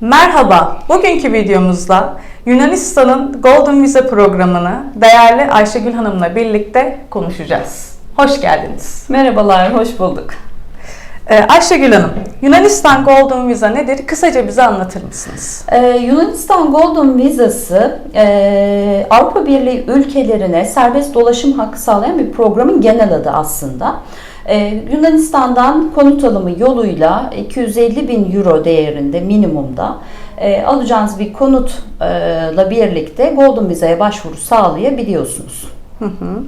Merhaba, bugünkü videomuzda Yunanistan'ın Golden Visa programını değerli Ayşegül Hanım'la birlikte konuşacağız. Hoş geldiniz. Merhabalar, hoş bulduk. Ee, Ayşegül Hanım, Yunanistan Golden Visa nedir? Kısaca bize anlatır mısınız? Ee, Yunanistan Golden Vizası e, Avrupa Birliği ülkelerine serbest dolaşım hakkı sağlayan bir programın genel adı aslında. Ee, Yunanistan'dan konut alımı yoluyla 250 bin euro değerinde minimumda e, alacağınız bir konutla birlikte Golden Visa'ya başvuru sağlayabiliyorsunuz. Hı hı.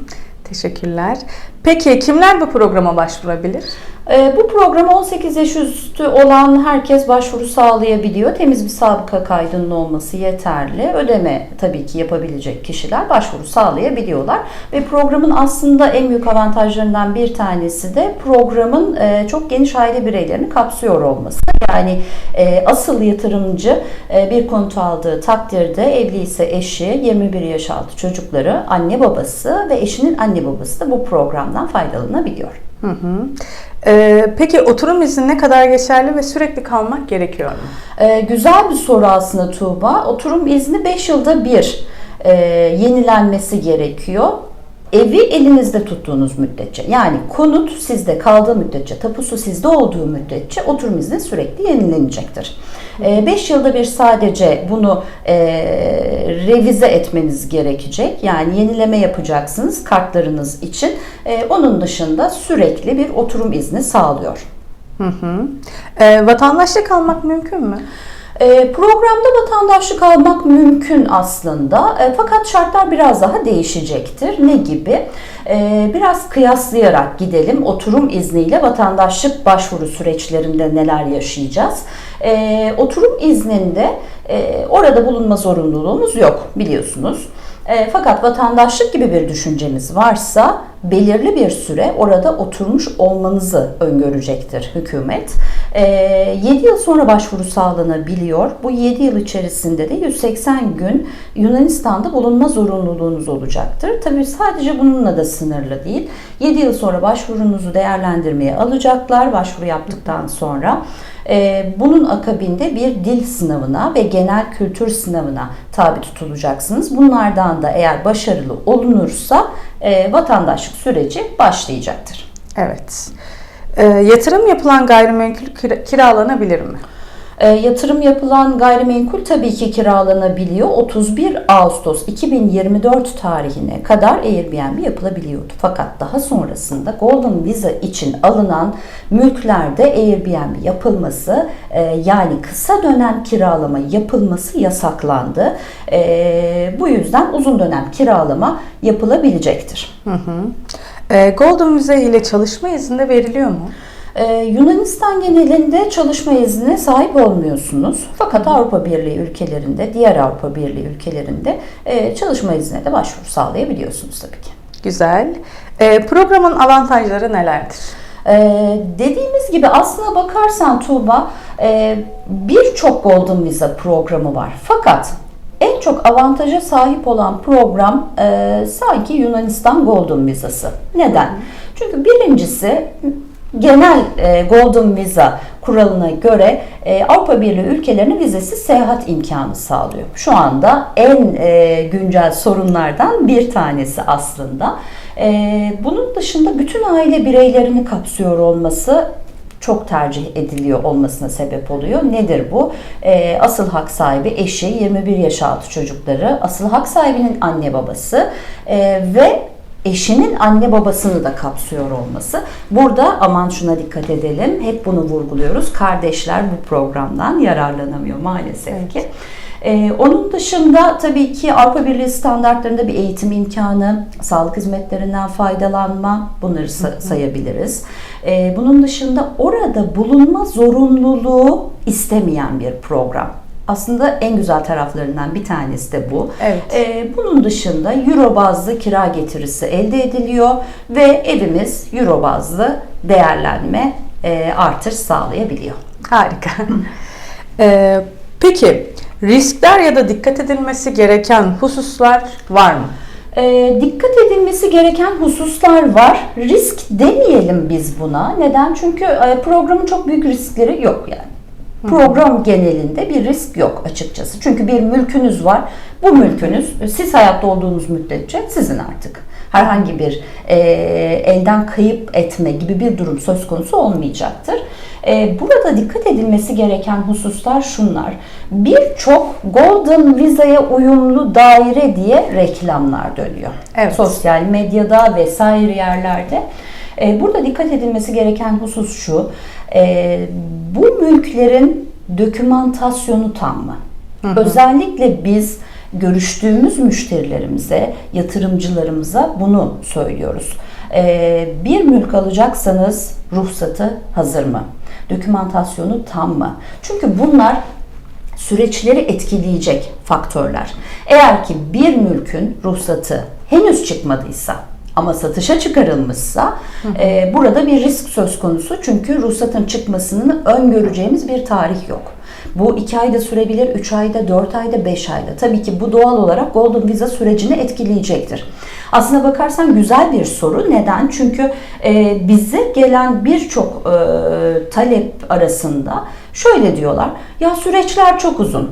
Teşekkürler. Peki kimler bu programa başvurabilir? Ee, Bu programa 18 yaş üstü olan herkes başvuru sağlayabiliyor. Temiz bir sabıka kaydının olması yeterli. Ödeme tabii ki yapabilecek kişiler başvuru sağlayabiliyorlar. Ve programın aslında en büyük avantajlarından bir tanesi de programın e, çok geniş aile bireylerini kapsıyor olması. Yani e, asıl yatırımcı e, bir konut aldığı takdirde evli ise eşi, 21 yaş altı çocukları, anne babası ve eşinin anne babası da bu programdan faydalanabiliyor. Hı hı. Ee, peki oturum izni ne kadar geçerli ve sürekli kalmak gerekiyor mu? Ee, güzel bir soru aslında Tuğba. Oturum izni 5 yılda bir e, yenilenmesi gerekiyor. Evi elinizde tuttuğunuz müddetçe yani konut sizde kaldığı müddetçe, tapusu sizde olduğu müddetçe oturum izni sürekli yenilenecektir. 5 yılda bir sadece bunu e, revize etmeniz gerekecek. Yani yenileme yapacaksınız kartlarınız için. E, onun dışında sürekli bir oturum izni sağlıyor. Hı hı. Ee, vatandaşlık almak mümkün mü? E, Programda vatandaşlık almak mümkün aslında E, fakat şartlar biraz daha değişecektir. Ne gibi? E, Biraz kıyaslayarak gidelim. Oturum izniyle vatandaşlık başvuru süreçlerinde neler yaşayacağız? Oturum izninde e, orada bulunma zorunluluğumuz yok biliyorsunuz. Fakat vatandaşlık gibi bir düşünceniz varsa belirli bir süre orada oturmuş olmanızı öngörecektir hükümet. E, 7 yıl sonra başvuru sağlanabiliyor. Bu 7 yıl içerisinde de 180 gün Yunanistan'da bulunma zorunluluğunuz olacaktır. Tabii sadece bununla da sınırlı değil. 7 yıl sonra başvurunuzu değerlendirmeye alacaklar başvuru yaptıktan sonra. Ee, Bunun akabinde bir dil sınavına ve genel kültür sınavına tabi tutulacaksınız. Bunlardan da eğer başarılı olunursa e, vatandaşlık süreci başlayacaktır. Evet. Ee, yatırım yapılan gayrimenkul kira- kiralanabilir mi? E, yatırım yapılan gayrimenkul tabii ki kiralanabiliyor. 31 Ağustos 2024 tarihine kadar Airbnb yapılabiliyordu. Fakat daha sonrasında Golden Visa için alınan mülklerde Airbnb yapılması e, yani kısa dönem kiralama yapılması yasaklandı. E, bu yüzden uzun dönem kiralama yapılabilecektir. Hı hı. Ee, Golden Visa ile çalışma izni veriliyor mu? Ee, Yunanistan genelinde çalışma iznine sahip olmuyorsunuz. Fakat Avrupa Birliği ülkelerinde, diğer Avrupa Birliği ülkelerinde e, çalışma iznine de başvuru sağlayabiliyorsunuz tabii ki. Güzel. Ee, programın avantajları nelerdir? Ee, dediğimiz gibi aslına bakarsan Tuğba e, birçok Golden Visa programı var. Fakat en çok avantaja sahip olan program e, sanki Yunanistan Golden Visası. Neden? Çünkü birincisi genel e, Golden Visa kuralına göre e, Avrupa Birliği ülkelerine vizesiz seyahat imkanı sağlıyor. Şu anda en e, güncel sorunlardan bir tanesi aslında. E, bunun dışında bütün aile bireylerini kapsıyor olması çok tercih ediliyor olmasına sebep oluyor. Nedir bu? E, asıl hak sahibi eşi, 21 yaş altı çocukları, asıl hak sahibinin anne babası e, ve eşinin anne babasını da kapsıyor olması. Burada aman şuna dikkat edelim. Hep bunu vurguluyoruz. Kardeşler bu programdan yararlanamıyor maalesef ki. Ee, onun dışında tabii ki Avrupa Birliği standartlarında bir eğitim imkanı, sağlık hizmetlerinden faydalanma bunları sa- sayabiliriz. Ee, bunun dışında orada bulunma zorunluluğu istemeyen bir program. Aslında en güzel taraflarından bir tanesi de bu. Evet. Ee, bunun dışında euro bazlı kira getirisi elde ediliyor ve evimiz euro bazlı değerlenme e, artış sağlayabiliyor. Harika. Ee, peki riskler ya da dikkat edilmesi gereken hususlar var mı? Ee, dikkat edilmesi gereken hususlar var. Risk demeyelim biz buna. Neden? Çünkü e, programın çok büyük riskleri yok yani. Program genelinde bir risk yok açıkçası. Çünkü bir mülkünüz var. Bu mülkünüz siz hayatta olduğunuz müddetçe sizin artık. Herhangi bir e, elden kayıp etme gibi bir durum söz konusu olmayacaktır. E, burada dikkat edilmesi gereken hususlar şunlar. Birçok Golden Visa'ya uyumlu daire diye reklamlar dönüyor. Evet. Sosyal medyada vesaire yerlerde. E, burada dikkat edilmesi gereken husus şu. e, bu mülklerin dokümantasyonu tam mı? Özellikle biz görüştüğümüz müşterilerimize, yatırımcılarımıza bunu söylüyoruz. E, bir mülk alacaksanız ruhsatı hazır mı? Dokümantasyonu tam mı? Çünkü bunlar süreçleri etkileyecek faktörler. Eğer ki bir mülkün ruhsatı henüz çıkmadıysa ama satışa çıkarılmışsa e, burada bir risk söz konusu. Çünkü ruhsatın çıkmasını öngöreceğimiz bir tarih yok. Bu 2 ayda sürebilir, 3 ayda, 4 ayda, 5 ayda. Tabii ki bu doğal olarak Golden Visa sürecini etkileyecektir. Aslına bakarsan güzel bir soru. Neden? Çünkü e, bize gelen birçok e, talep arasında şöyle diyorlar. Ya süreçler çok uzun.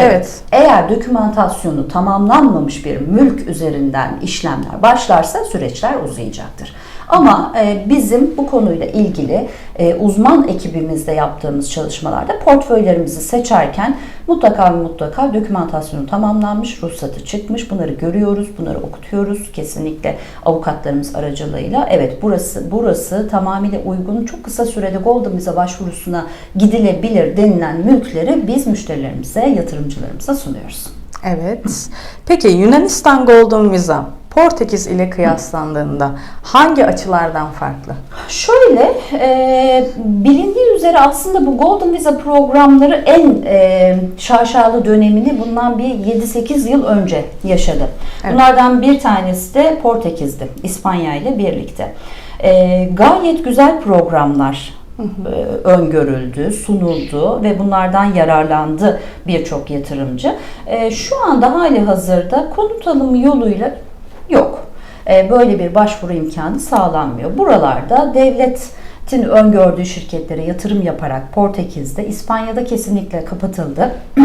Evet. Eğer dokümantasyonu tamamlanmamış bir mülk üzerinden işlemler başlarsa süreçler uzayacaktır. Ama e, bizim bu konuyla ilgili e, uzman ekibimizde yaptığımız çalışmalarda portföylerimizi seçerken mutlaka ve mutlaka dokümantasyonu tamamlanmış, ruhsatı çıkmış. Bunları görüyoruz, bunları okutuyoruz. Kesinlikle avukatlarımız aracılığıyla. Evet burası burası tamamıyla uygun. Çok kısa sürede Golden Visa başvurusuna gidilebilir denilen mülkleri biz müşterilerimize, yatırımcılarımıza sunuyoruz. Evet. Peki Yunanistan Golden Visa Portekiz ile kıyaslandığında hangi açılardan farklı? Şöyle, e, bilindiği üzere aslında bu Golden Visa programları en e, şaşalı dönemini bundan bir 7-8 yıl önce yaşadı. Evet. Bunlardan bir tanesi de Portekiz'di, İspanya ile birlikte. E, gayet güzel programlar e, öngörüldü, sunuldu ve bunlardan yararlandı birçok yatırımcı. E, şu anda hali hazırda konut alımı yoluyla yok. E, Böyle bir başvuru imkanı sağlanmıyor. Buralarda devletin öngördüğü şirketlere yatırım yaparak Portekiz'de, İspanya'da kesinlikle kapatıldı.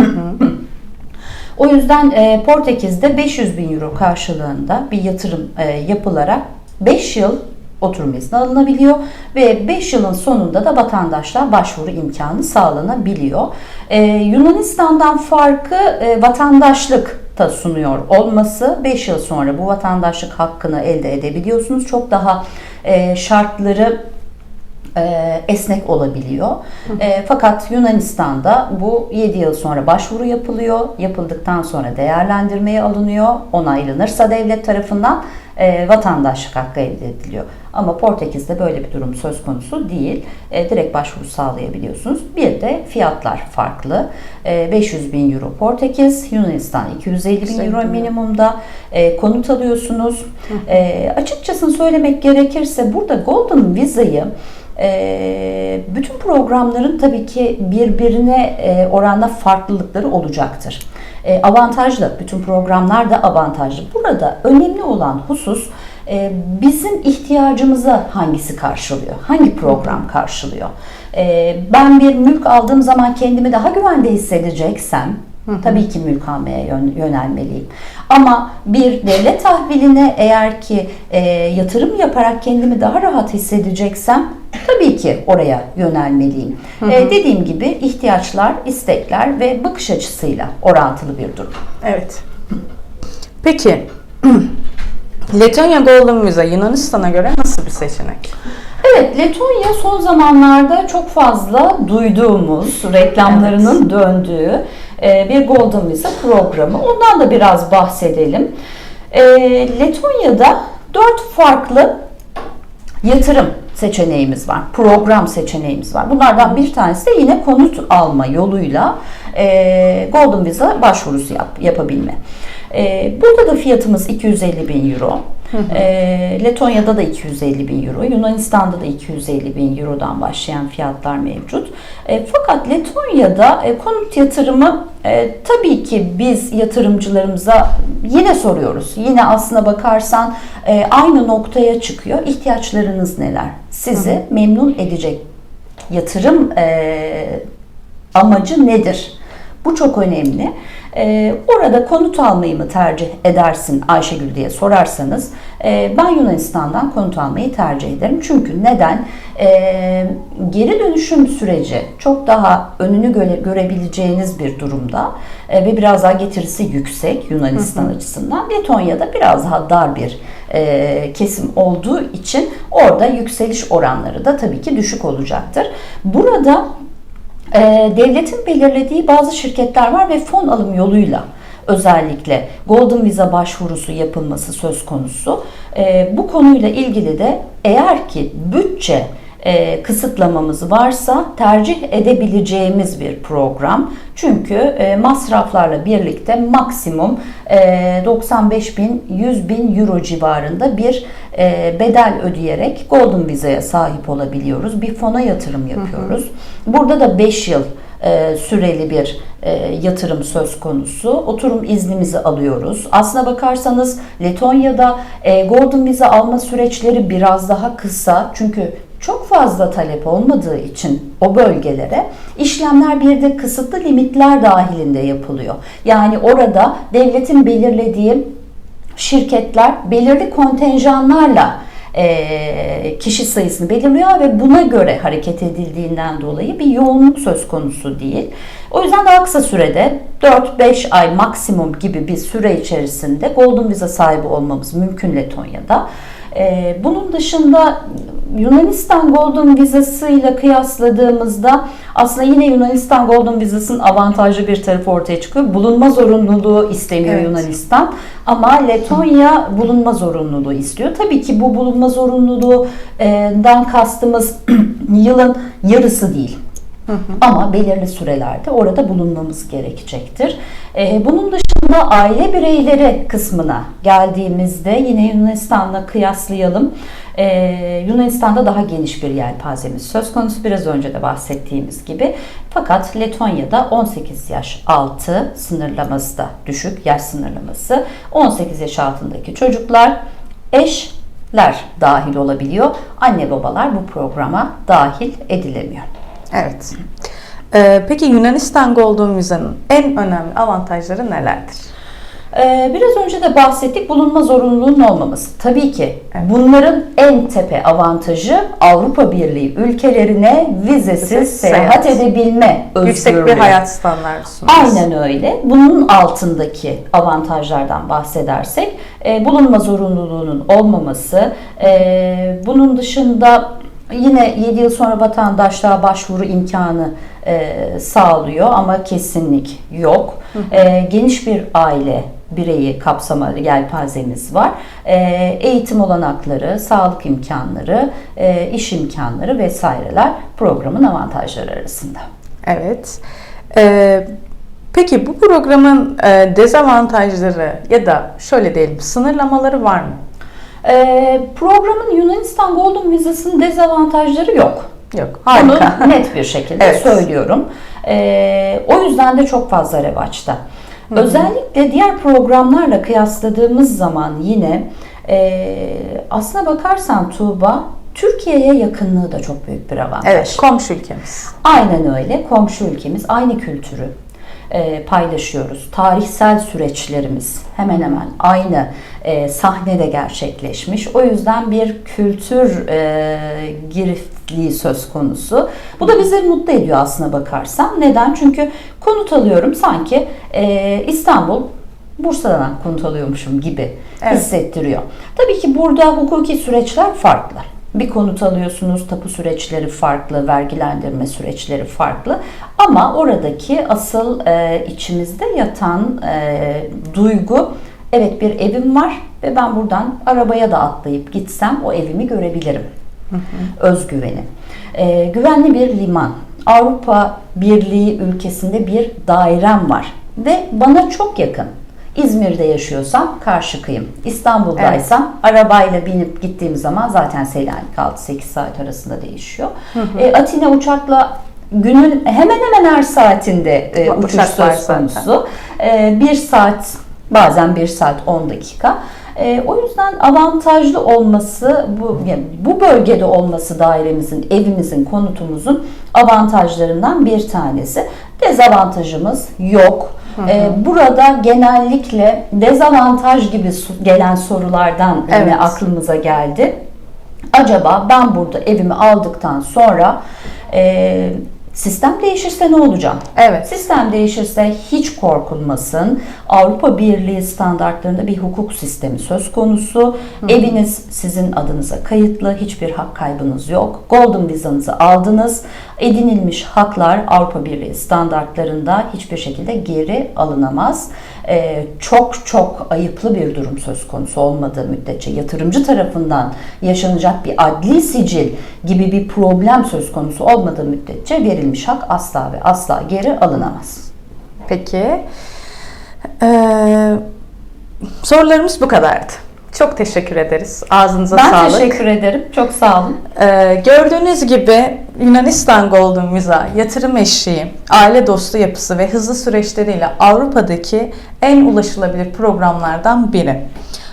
O yüzden e, Portekiz'de 500 bin euro karşılığında bir yatırım e, yapılarak 5 yıl oturum izni alınabiliyor ve 5 yılın sonunda da vatandaşlar başvuru imkanı sağlanabiliyor. E, Yunanistan'dan farkı vatandaşlık da sunuyor olması 5 yıl sonra bu vatandaşlık hakkını elde edebiliyorsunuz. Çok daha e, şartları e, esnek olabiliyor. E, fakat Yunanistan'da bu 7 yıl sonra başvuru yapılıyor. Yapıldıktan sonra değerlendirmeye alınıyor. Onaylanırsa devlet tarafından e, vatandaşlık hakkı elde ediliyor. Ama Portekiz'de böyle bir durum söz konusu değil. E, direkt başvuru sağlayabiliyorsunuz. Bir de fiyatlar farklı. E, 500 bin euro Portekiz, Yunanistan 250 bin euro minimumda e, konut alıyorsunuz. E, açıkçasını söylemek gerekirse burada Golden Visa'yı e, bütün programların tabii ki birbirine e, oranla farklılıkları olacaktır. E, avantajlı, bütün programlar da avantajlı. Burada önemli olan husus e, bizim ihtiyacımıza hangisi karşılıyor? Hangi program karşılıyor? E, ben bir mülk aldığım zaman kendimi daha güvende hissedeceksem tabii ki mülk almaya yön- yönelmeliyim. Ama bir devlet tahviline eğer ki e, yatırım yaparak kendimi daha rahat hissedeceksem tabii ki oraya yönelmeliyim. E, dediğim gibi ihtiyaçlar, istekler ve bakış açısıyla orantılı bir durum. Evet. Peki Letonya Golden Visa Yunanistan'a göre nasıl bir seçenek? Evet, Letonya son zamanlarda çok fazla duyduğumuz, reklamlarının döndüğü e, bir Golden Visa programı. Ondan da biraz bahsedelim. E, Letonya'da dört farklı yatırım seçeneğimiz var. Program seçeneğimiz var. Bunlardan bir tanesi de yine konut alma yoluyla e, Golden Visa başvurusu yap, yapabilme. E, burada da fiyatımız 250 bin euro. E, Letonya'da da 250 bin euro, Yunanistan'da da 250 bin eurodan başlayan fiyatlar mevcut. E, fakat Letonya'da e, konut yatırımı e, tabii ki biz yatırımcılarımıza yine soruyoruz. Yine aslına bakarsan e, aynı noktaya çıkıyor. İhtiyaçlarınız neler? Sizi memnun edecek yatırım e, amacı nedir? Bu çok önemli. Ee, orada konut almayı mı tercih edersin Ayşegül diye sorarsanız e, ben Yunanistan'dan konut almayı tercih ederim. Çünkü neden? Ee, geri dönüşüm süreci çok daha önünü göre, görebileceğiniz bir durumda e, ve biraz daha getirisi yüksek Yunanistan açısından. Letonya'da biraz daha dar bir e, kesim olduğu için orada yükseliş oranları da tabii ki düşük olacaktır. Burada e, devletin belirlediği bazı şirketler var ve fon alım yoluyla özellikle Golden Visa başvurusu yapılması söz konusu. E, bu konuyla ilgili de eğer ki bütçe e, kısıtlamamız varsa tercih edebileceğimiz bir program. Çünkü e, masraflarla birlikte maksimum e, 95 bin 100 bin euro civarında bir e, bedel ödeyerek Golden Visa'ya sahip olabiliyoruz. Bir fona yatırım yapıyoruz. Burada da 5 yıl e, süreli bir e, yatırım söz konusu. Oturum iznimizi alıyoruz. Aslına bakarsanız Letonya'da e, Golden Visa alma süreçleri biraz daha kısa. Çünkü çok fazla talep olmadığı için o bölgelere işlemler bir de kısıtlı limitler dahilinde yapılıyor. Yani orada devletin belirlediği şirketler belirli kontenjanlarla e, kişi sayısını belirliyor ve buna göre hareket edildiğinden dolayı bir yoğunluk söz konusu değil. O yüzden daha kısa sürede 4-5 ay maksimum gibi bir süre içerisinde Golden Visa sahibi olmamız mümkün Letonya'da. E, bunun dışında Yunanistan Golden Vizası ile kıyasladığımızda aslında yine Yunanistan Golden Vizası'nın avantajlı bir tarafı ortaya çıkıyor. Bulunma zorunluluğu istemiyor Evet. Yunanistan ama Letonya bulunma zorunluluğu istiyor. Tabii ki bu bulunma zorunluluğundan kastımız yılın yarısı değil. Ama belirli sürelerde orada bulunmamız gerekecektir. Ee, bunun dışında aile bireyleri kısmına geldiğimizde yine Yunanistan'la kıyaslayalım. Ee, Yunanistan'da daha geniş bir yelpazemiz söz konusu biraz önce de bahsettiğimiz gibi. Fakat Letonya'da 18 yaş altı sınırlaması da düşük yaş sınırlaması. 18 yaş altındaki çocuklar eşler dahil olabiliyor. Anne babalar bu programa dahil edilemiyor. Evet. Ee, peki Yunanistan Golden Visa'nın en önemli avantajları nelerdir? Ee, biraz önce de bahsettik bulunma zorunluluğunun olmaması. Tabii ki Evet. bunların en tepe avantajı Avrupa Birliği ülkelerine vizesiz Vizesiz seyahat seyahat. edebilme özgürlüğü. Yüksek bir hayat standartı sunar. Aynen öyle. Bunun altındaki avantajlardan bahsedersek e, bulunma zorunluluğunun olmaması, e, bunun dışında yine 7 yıl sonra vatandaşlığa başvuru imkanı e, sağlıyor ama kesinlik yok. E, geniş bir aile bireyi kapsama yelpazemiz var. E, eğitim olanakları, sağlık imkanları, e, iş imkanları vesaireler programın avantajları arasında. Evet. Ee, peki bu programın e, dezavantajları ya da şöyle diyelim sınırlamaları var mı? Ee, programın Yunanistan Golden Visa'sının dezavantajları yok. Yok. Harika. Bunu net bir şekilde Evet. söylüyorum. Ee, o yüzden de çok fazla revaçta. Özellikle diğer programlarla kıyasladığımız zaman yine e, aslına bakarsan Tuğba Türkiye'ye yakınlığı da çok büyük bir avantaj. Evet. Komşu ülkemiz. Aynen öyle. Komşu ülkemiz aynı kültürü e, paylaşıyoruz. Tarihsel süreçlerimiz hemen hemen aynı e, sahnede gerçekleşmiş. O yüzden bir kültür e, giriftliği söz konusu. Bu da bizleri mutlu ediyor aslına bakarsan. Neden? Çünkü konut alıyorum sanki e, İstanbul Bursa'dan konut alıyormuşum gibi Evet. hissettiriyor. Tabii ki burada hukuki süreçler farklı. Bir konut alıyorsunuz, tapu süreçleri farklı, vergilendirme süreçleri farklı. Ama oradaki asıl e, içimizde yatan e, duygu, evet bir evim var ve ben buradan arabaya da atlayıp gitsem o evimi görebilirim. Özgüveni. E, güvenli bir liman. Avrupa Birliği ülkesinde bir dairem var ve bana çok yakın. İzmir'de yaşıyorsam karşı kıyım. İstanbul'daysam arabayla binip gittiğim zaman zaten Selanik 6-8 saat arasında değişiyor. E, Atina uçakla günün hemen hemen her saatinde e, Uçak uçuş var söz konusu. E, bir saat bazen bir saat 10 dakika. E, o yüzden avantajlı olması, bu, yani bu bölgede olması dairemizin, evimizin, konutumuzun avantajlarından bir tanesi. Dezavantajımız yok. E, burada genellikle dezavantaj gibi gelen sorulardan Evet. yine aklımıza geldi. Acaba ben burada evimi aldıktan sonra e, sistem değişirse ne olacağım? Evet. Sistem değişirse hiç korkulmasın. Avrupa Birliği standartlarında bir hukuk sistemi söz konusu. Eviniz sizin adınıza kayıtlı. Hiçbir hak kaybınız yok. Golden vizanızı aldınız. Edinilmiş haklar Avrupa Birliği standartlarında hiçbir şekilde geri alınamaz. Ee, çok çok ayıplı bir durum söz konusu olmadığı müddetçe yatırımcı tarafından yaşanacak bir adli sicil gibi bir problem söz konusu olmadığı müddetçe verilmiş hak asla ve asla geri alınamaz. Peki. Ee, sorularımız bu kadardı. Çok teşekkür ederiz. Ağzınıza ben sağlık. teşekkür ederim. Çok sağ olun. Ee, gördüğünüz gibi Yunanistan Golden Visa yatırım eşiği, aile dostu yapısı ve hızlı süreçleriyle Avrupa'daki en ulaşılabilir programlardan biri.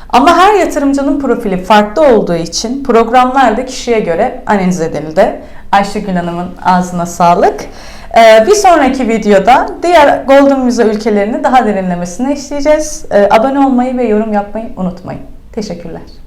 Ama her yatırımcının profili farklı olduğu için programlar da kişiye göre analiz edildi. Ayşegül Hanım'ın ağzına sağlık. Ee, bir sonraki videoda diğer Golden Visa ülkelerini daha derinlemesine işleyeceğiz. Ee, abone olmayı ve yorum yapmayı unutmayın. Teşekkürler.